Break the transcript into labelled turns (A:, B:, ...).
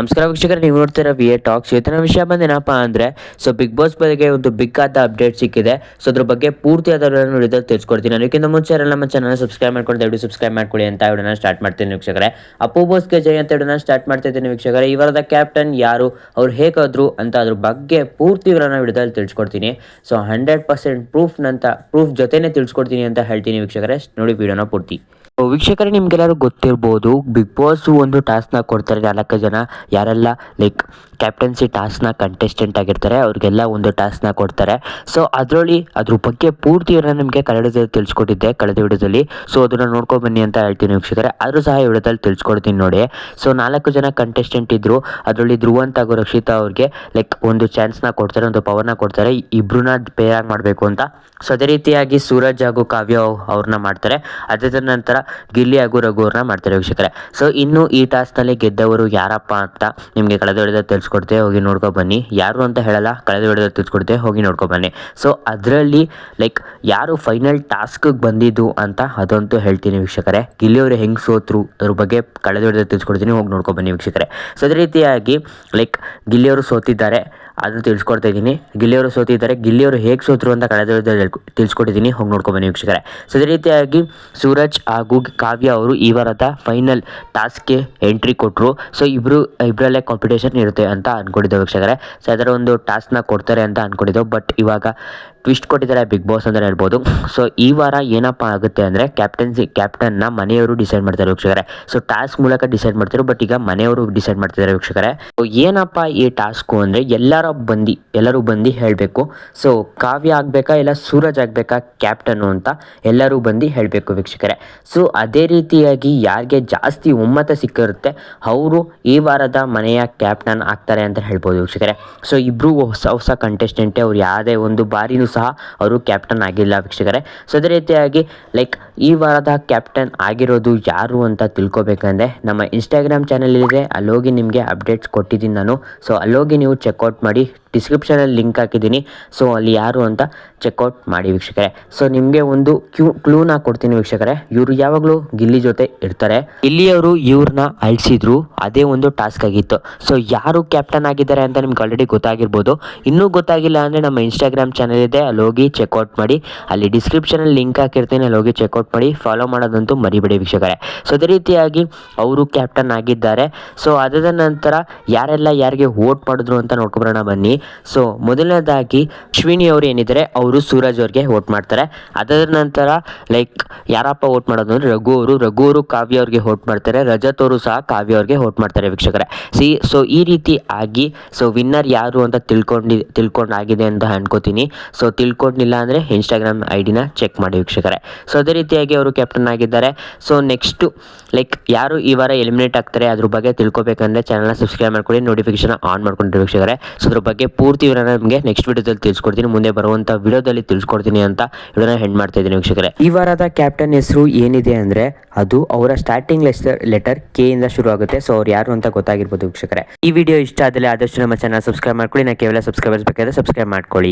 A: ನಮಸ್ಕಾರ ವೀಕ್ಷಕರೇ, ನೀವು ನೋಡ್ತಿರೋ ವಿ ಎ ಟಾಕ್ಸ್ ಇವತ್ತಿನ ವಿಷಯ ಬಂದೇನಪ್ಪ ಅಂದರೆ, ಸೊ ಬಿಗ್ ಬಾಸ್ ಬಗ್ಗೆ ಒಂದು ಬಿಗ್ ಆದ ಅಪ್ಡೇಟ್ ಸಿಕ್ಕಿದೆ. ಸೊ ಅದ್ರ ಬಗ್ಗೆ ಪೂರ್ತಿ ಅದರ ನೋಡಿದ್ರೆ ತಿಳಿಸ್ಕೊಡ್ತೀನಿ. ಅದಕ್ಕಿಂತ ಮುಂಚೆ ಎಲ್ಲ ನಮ್ಮ ಚಾನಲ್ ಸಬ್ಸ್ಕ್ರೈಬ್ ಮಾಡ್ಕೊಂಡು ದಯವಿಟ್ಟು ಸಬ್ಸ್ಕ್ರೈಬ್ ಮಾಡ್ಕೊಳ್ಳಿ ಅಂತ ವಿಡಿಯೋನ ಸ್ಟಾರ್ಟ್ ಮಾಡ್ತೀನಿ ವೀಕ್ಷಕರೇ. ಅಪ್ಪು ಬೋಸ್ಗೆ ಜೈ ಅಂತ ವಿಡಿಯೋನ ಸ್ಟಾರ್ಟ್ ಮಾಡ್ತಿದ್ದೀನಿ ವೀಕ್ಷಕರೇ. ಇವರದ ಕ್ಯಾಪ್ಟನ್ ಯಾರು, ಅವ್ರು ಹೇಗಾದ್ರು ಅಂತ ಅದ್ರ ಬಗ್ಗೆ ಪೂರ್ತಿ ವಿವರನ ವಿಡಿಯೋದಲ್ಲಿ ತಿಳಿಸ್ಕೊಡ್ತೀನಿ. ಸೊ ಹಂಡ್ರೆಡ್ ಪರ್ಸೆಂಟ್ ಪ್ರೂಫ್ ನಂತ ಪ್ರೂಫ್ ಜೊತೆನೇ ತಿಳಿಸ್ಕೊಡ್ತೀನಿ ಅಂತ ಹೇಳ್ತೀನಿ ವೀಕ್ಷಕರೇ. ನೋಡಿ ವಿಡಿಯೋನ ಪೂರ್ತಿ. ವೀಕ್ಷಕರೇ, ನಿಮ್ಗೆಲ್ಲರೂ ಗೊತ್ತಿರ್ಬೋದು ಬಿಗ್ ಬಾಸ್ ಒಂದು ಟಾಸ್ಕ್ನ ಕೊಡ್ತಾರೆ. ನಾಲ್ಕು ಜನ, ಯಾರೆಲ್ಲ ಲೈಕ್ ಕ್ಯಾಪ್ಟನ್ಸಿ ಟಾಸ್ಕ್ನ ಕಂಟೆಸ್ಟೆಂಟ್ ಆಗಿರ್ತಾರೆ, ಅವ್ರಿಗೆಲ್ಲ ಒಂದು ಟಾಸ್ಕ್ನ ಕೊಡ್ತಾರೆ. ಸೊ ಅದರಲ್ಲಿ, ಅದ್ರ ಬಗ್ಗೆ ಪೂರ್ತಿ ನಿಮಗೆ ಕನ್ನಡದಲ್ಲಿ ತಿಳಿಸ್ಕೊಟ್ಟಿದ್ದೆ, ಕಳೆದ ವಿಡಿಯೋದಲ್ಲಿ. ಸೊ ಅದನ್ನು ನೋಡ್ಕೊಂಡು ಬನ್ನಿ ಅಂತ ಹೇಳ್ತೀನಿ ವೀಕ್ಷಕರೇ. ಆದರೂ ಸಹ ವಿಡಿಯೋದಲ್ಲಿ ತಿಳಿಸ್ಕೊಡ್ತೀನಿ ನೋಡಿ. ಸೊ ನಾಲ್ಕು ಜನ ಕಂಟೆಸ್ಟೆಂಟ್ ಇದ್ದರು ಅದರಲ್ಲಿ ಧ್ರುವಂತ ಹಾಗೂ ರಕ್ಷಿತಾ ಅವ್ರಿಗೆ ಲೈಕ್ ಒಂದು ಚಾನ್ಸ್ನ ಕೊಡ್ತಾರೆ, ಒಂದು ಪವರ್ನ ಕೊಡ್ತಾರೆ. ಇಬ್ಬರನ್ನ ಪೇರ್ ಆಗಿ ಮಾಡಬೇಕು ಅಂತ. ಸೊ ಅದೇ ರೀತಿಯಾಗಿ ಸೂರಜ್ ಹಾಗೂ ಕಾವ್ಯ ಅವ್ರನ್ನ ಮಾಡ್ತಾರೆ. ಅದಾದ ನಂತರ ಗಿಲ್ಲಿ ಹಾಗೂ ರಘು ಅವ್ರನ್ನ ಮಾಡ್ತಾರೆ ವೀಕ್ಷಕರೇ. ಸೊ ಇನ್ನು ಈ ಟಾಸ್ಕ್ನಲ್ಲಿ ಗೆದ್ದವರು ಯಾರಪ್ಪ ಅಂತ ನಿಮಗೆ ಕಳೆದ ಹೊಡೆದ ತಿಳಿಸ್ಕೊಡ್ತೇವೆ ಹೋಗಿ ನೋಡ್ಕೊ ಬನ್ನಿ. ಯಾರು ಅಂತ ಹೇಳಲ್ಲ, ಕಳೆದ ಹೊಡೆದ ತಿಳಿಸ್ಕೊಡ್ತೇವೆ ಹೋಗಿ ನೋಡ್ಕೊ ಬನ್ನಿ. ಸೊ ಅದರಲ್ಲಿ ಲೈಕ್ ಯಾರು ಫೈನಲ್ ಟಾಸ್ಕ್ಗೆ ಬಂದಿದ್ದು ಅಂತ ಅದಂತೂ ಹೇಳ್ತೀನಿ ವೀಕ್ಷಕರೇ. ಗಿಲ್ಲಿಯವರು ಹೆಂಗೆ ಸೋತರು, ಅದ್ರ ಬಗ್ಗೆ ಕಳೆದ ಹೊಡೆದ ತಿಳ್ಸ್ಕೊಡ್ತೀನಿ, ಹೋಗಿ ನೋಡ್ಕೊ ಬನ್ನಿ ವೀಕ್ಷಕರೇ. ಸೊ ಅದೇ ರೀತಿಯಾಗಿ ಲೈಕ್ ಗಿಲ್ಲಿಯವರು ಸೋತಿದ್ದಾರೆ. ಅದನ್ನು ತಿಳಿಸ್ಕೊಡ್ತಾ ಇದ್ದೀನಿ. ಗಿಲ್ಲಿಯವರು ಸೋತಿದ್ದಾರೆ. ಗಿಲ್ಲಿಯವರು ಹೇಗೆ ಸೋತರು ಅಂತ ಕಳೆದ ತಿಳಿಸ್ಕೊಟ್ಟಿದ್ದೀನಿ. ಹೋಗಿ ನೋಡ್ಕೊಬನ್ನಿ ವೀಕ್ಷಕರೇ. ಸೊ, ಅದೇ ರೀತಿಯಾಗಿ ಸೂರಜ್ ಹಾಗೂ ಕಾವ್ಯ ಅವರು ಈ ವಾರದ ಫೈನಲ್ ಟಾಸ್ಕ್ಗೆ ಎಂಟ್ರಿ ಕೊಟ್ಟರು ಸೊ ಇಬ್ಬರು ಇಬ್ಬರಲ್ಲೇ ಕಾಂಪಿಟೇಷನ್ ಇರುತ್ತೆ ಅಂತ ಅಂದ್ಕೊಂಡಿದ್ದೆ ವೀಕ್ಷಕರೇ. ಸೊ, ಅದರ ಒಂದು ಟಾಸ್ಕ್ನ ಕೊಡ್ತಾರೆ ಅಂತ ಅಂದ್ಕೊಂಡಿದ್ದೆವು ಬಟ್ ಇವಾಗ ಟ್ವಿಸ್ಟ್ ಕೊಟ್ಟಿದ್ದಾರೆ ಬಿಗ್ ಬಾಸ್ ಅಂತ ಹೇಳ್ಬೋದು. ಸೊ ಈ ವಾರ ಏನಪ್ಪ ಆಗುತ್ತೆ ಅಂದರೆ ಕ್ಯಾಪ್ಟನ್ಸಿ ಕ್ಯಾಪ್ಟನ್ನ ಮನೆಯವರು ಡಿಸೈಡ್ ಮಾಡ್ತಾರೆ ವೀಕ್ಷಕರೇ. ಸೊ ಟಾಸ್ಕ್ ಮೂಲಕ ಡಿಸೈಡ್ ಮಾಡ್ತಾರೆ ಬಟ್ ಈಗ ಮನೆಯವರು ಡಿಸೈಡ್ ಮಾಡ್ತಿದ್ದಾರೆ ವೀಕ್ಷಕರೇ. ಸೊ ಏನಪ್ಪ ಈ ಟಾಸ್ಕು ಅಂದರೆ ಎಲ್ಲರ ಬಂದು, ಎಲ್ಲರೂ ಬಂದು ಹೇಳಬೇಕು. ಸೊ ಕಾವ್ಯ ಆಗಬೇಕಾ ಇಲ್ಲ ಸೂರಜ್ ಆಗಬೇಕಾ ಕ್ಯಾಪ್ಟನ್ನು ಅಂತ ಎಲ್ಲರೂ ಬಂದು ಹೇಳಬೇಕು ವೀಕ್ಷಕರೇ. ಸೊ ಅದೇ ರೀತಿಯಾಗಿ ಯಾರಿಗೆ ಜಾಸ್ತಿ ಒಮ್ಮತ ಸಿಕ್ಕಿರುತ್ತೆ, ಅವರು ಈ ವಾರದ ಮನೆಯ ಕ್ಯಾಪ್ಟನ್ ಆಗ್ತಾರೆ ಅಂತ ಹೇಳ್ಬೋದು ವೀಕ್ಷಕರೇ. ಸೊ ಇಬ್ಬರು ಹೊಸ ಹೊಸ ಕಂಟೆಸ್ಟೆಂಟೇ ಅವ್ರು ಯಾವುದೇ ಒಂದು ಬಾರಿನೂ ಸಹ ಅವರು ಕ್ಯಾಪ್ಟನ್ ಆಗಿಲ್ಲ ವೀಕ್ಷಕರೇ. ಸೊ ಅದೇ ರೀತಿಯಾಗಿ ಲೈಕ್ ಈ ವಾರದ ಕ್ಯಾಪ್ಟನ್ ಆಗಿರೋದು ಯಾರು ಅಂತ ತಿಳ್ಕೊಬೇಕಂದ್ರೆ ನಮ್ಮ ಇನ್ಸ್ಟಾಗ್ರಾಮ್ ಚಾನಲ್ ಇದೆ ಅಲ್ಲೋಗಿ ನಿಮಗೆ ಅಪ್ಡೇಟ್ಸ್ ಕೊಟ್ಟಿದ್ದೀನಿ ನಾನು. ಸೊ ಅಲ್ಲೋಗಿ ನೀವು ಚೆಕ್ಔಟ್ ಮಾಡಿ. ಡಿಸ್ಕ್ರಿಪ್ಷನಲ್ಲಿ ಲಿಂಕ್ ಹಾಕಿದ್ದೀನಿ. ಸೊ ಅಲ್ಲಿ ಯಾರು ಅಂತ ಚೆಕ್ಔಟ್ ಮಾಡಿ ವೀಕ್ಷಕರೇ. ಸೊ ನಿಮಗೆ ಒಂದು ಕ್ಯೂ ಕ್ಲೂನ ಕೊಡ್ತೀನಿ ವೀಕ್ಷಕರೇ. ಇವರು ಯಾವಾಗಲೂ ಗಿಲ್ಲಿ ಜೊತೆ ಇರ್ತಾರೆ. ಇಲ್ಲಿಯವರು ಇವ್ರನ್ನ ಅಳಿಸಿದ್ರು. ಅದೇ ಒಂದು ಟಾಸ್ಕ್ ಆಗಿತ್ತು. ಸೊ ಯಾರು ಕ್ಯಾಪ್ಟನ್ ಆಗಿದ್ದಾರೆ ಅಂತ ನಿಮ್ಗೆ ಆಲ್ರೆಡಿ ಗೊತ್ತಾಗಿರ್ಬೋದು. ಇನ್ನೂ ಗೊತ್ತಾಗಿಲ್ಲ ಅಂದರೆ ನಮ್ಮ ಇನ್ಸ್ಟಾಗ್ರಾಮ್ ಚಾನಲ್ ಇದೆ. ಅಲ್ಲಿ ಹೋಗಿ ಚೆಕ್ಔಟ್ ಮಾಡಿ. ಅಲ್ಲಿ ಡಿಸ್ಕ್ರಿಪ್ಷನಲ್ಲಿ ಲಿಂಕ್ ಹಾಕಿರ್ತೀನಿ. ಅಲ್ಲಿ ಹೋಗಿ ಚೆಕ್ಔಟ್ ಮಾಡಿ ಫಾಲೋ ಮಾಡೋದಂತೂ ಮರಿಬೇಡಿ ವೀಕ್ಷಕರೇ. ಸೊ ಅದೇ ರೀತಿಯಾಗಿ ಅವರು ಕ್ಯಾಪ್ಟನ್ ಆಗಿದ್ದಾರೆ. ಸೊ ಅದಾದ ನಂತರ ಯಾರೆಲ್ಲ ಯಾರಿಗೆ ವೋಟ್ ಮಾಡಿದ್ರು ಅಂತ ನೋಡ್ಕೊಬರೋಣ ಬನ್ನಿ. ಸೊ ಮೊದಲನೇದಾಗಿ ಅಶ್ವಿನಿ ಅವರು ಏನಿದ್ದಾರೆ, ಅವರು ಸೂರಜ್ ಅವ್ರಿಗೆ ವೋಟ್ ಮಾಡ್ತಾರೆ. ಅದಾದ ನಂತರ ಲೈಕ್ ಯಾರಪ್ಪ ವೋಟ್ ಮಾಡೋದು ಅಂದರೆ ರಘು ಅವರು. ರಘು ಅವರು ಕಾವ್ಯ ಅವ್ರಿಗೆ ವೋಟ್ ಮಾಡ್ತಾರೆ. ರಜತ್ ಅವರು ಸಹ ಕಾವ್ಯ ಅವ್ರಿಗೆ ವೋಟ್ ಮಾಡ್ತಾರೆ ವೀಕ್ಷಕರೇ. ಸಿ ಸೊ ಈ ರೀತಿ ಆಗಿ ಸೊ ವಿನ್ನರ್ ಯಾರು ಅಂತ ತಿಳ್ಕೊಂಡು, ತಿಳ್ಕೊಂಡಾಗಿದೆ ಅಂತ ಅನ್ಕೋತೀನಿ. ಸೊ ತಿಳ್ಕೊಂಡಿಲ್ಲ ಅಂದರೆ ಇನ್ಸ್ಟಾಗ್ರಾಮ್ ಐ ಡಿನ ಚೆಕ್ ಮಾಡಿ ವೀಕ್ಷಕರೇ. ಸೊ ಅದೇ ರೀತಿಯಾಗಿ ಅವರು ಕ್ಯಾಪ್ಟನ್ ಆಗಿದ್ದಾರೆ. ಸೊ ನೆಕ್ಸ್ಟು ಲೈಕ್ ಯಾರು ಈ ವಾರ ಎಲಿಮಿನೇಟ್ ಆಗ್ತಾರೆ ಅದ್ರ ಬಗ್ಗೆ ತಿಳ್ಕೊಬೇಕಂದ್ರೆ ಚಾನಲ್ನ ಸಬ್ಸ್ಕ್ರೈಬ್ ಮಾಡ್ಕೊಳ್ಳಿ ನೋಟಿಫಿಕೇಶನ್ ಆನ್ ಮಾಡ್ಕೊಂಡು ವೀಕ್ಷಕರೇ. ಸೊ ಅದ್ರ ಬಗ್ಗೆ ಪೂರ್ತಿ ವಿವರನ ನಿಮಗೆ ನೆಕ್ಸ್ಟ್ ವಿಡಿಯೋದಲ್ಲಿ ತಿಳಿಸ್ಕೊಡ್ತೀನಿ. ಮುಂದೆ ಬರುವಂಥ ವಿಡಿಯೋದಲ್ಲಿ ತಿಳಿಸ್ಕೊಡ್ತೀನಿ ಅಂತ ಇವರನ್ನ ಹೆಂಡ್ ಮಾಡ್ತಾ ಇದ್ದೀನಿ ವೀಕ್ಷಕರೇ. ಈ ವಾರದ ಕ್ಯಾಪ್ಟನ್ ಹೆಸರು ಏನಿದೆ ಅಂದರೆ ಅದು ಅವರ ಸ್ಟಾರ್ಟಿಂಗ್ ಲೆಟರ್ ಕೆ ಇಂದ ಶುರು ಆಗುತ್ತೆ. ಸೊ ಅವ್ರು ಯಾರು ಅಂತ ಗೊತ್ತಾಗಿರ್ಬೋದು ವೀಕ್ಷಕರೇ. ಈ ವಿಡಿಯೋ ಇಷ್ಟ ಆದಲ್ಲಿ ಆದಷ್ಟು ನಮ್ಮ ಚಾನಲ್ ಸಬ್ಸ್ಕ್ರೈಬ್ ಮಾಡ್ಕೊಳ್ಳಿ. ನಾ ಕೇವಲ ಸಬ್ಸ್ಕ್ರೈಬರ್ಸ್ ಬೇಕಾದ್ರೆ ಸಬ್ಸ್ಕ್ರೈಬ್ ಮಾಡ್ಕೊಳ್ಳಿ.